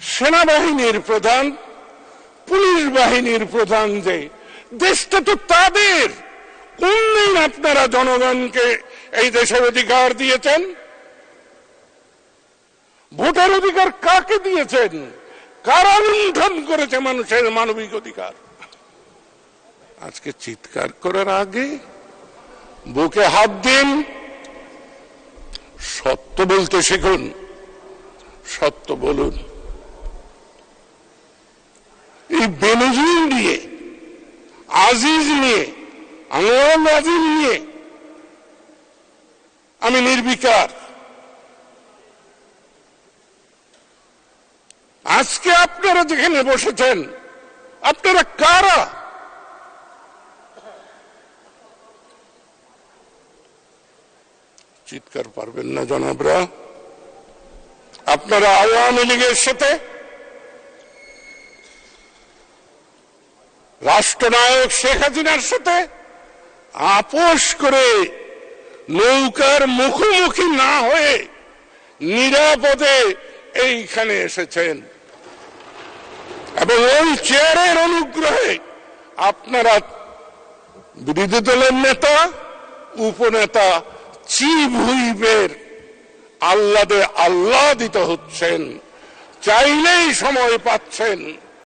সেনাবাহিনীর প্রধান, পুলিশ বাহিনীর প্রধান যে, দেশটা তো তাদের। কোন দিন আপনারা জনগণকে এই দেশের অধিকার দিয়েছেন? ভোটের অধিকার কাকে দিয়েছেন? কারা লুণ্ঠন করেছে মানুষের মানবিক অধিকার? আজকে চিৎকার করার আগে বুকে হাত দিন। সত্য বলতে শিখুন, সত্য বলুন। এই বেনজির নিয়ে, আজিজ নিয়ে, আনোয়ার আজিজ নিয়ে আমি নির্বিকার। আজকে আপনারা যেখানে বসেছেন, আপনারা কারা? চিৎকার পারবেন না জনাবরা। আপনারা আওয়ামী লীগের সাথে রাষ্ট্রনায়ক শেখ হাসিনার সাথে আপোষ করে নৌকার মুখোমুখি না হয়ে নিরাপদে এইখানে এসেছেন। এবং ওই চেয়ারের অনুগ্রহে আপনারা বিরোধী দলের নেতা, উপনেতা চিফ হুইপের আল্লাদে আল্লাদিত হচ্ছেন, চাইলেই সময় পাচ্ছেন।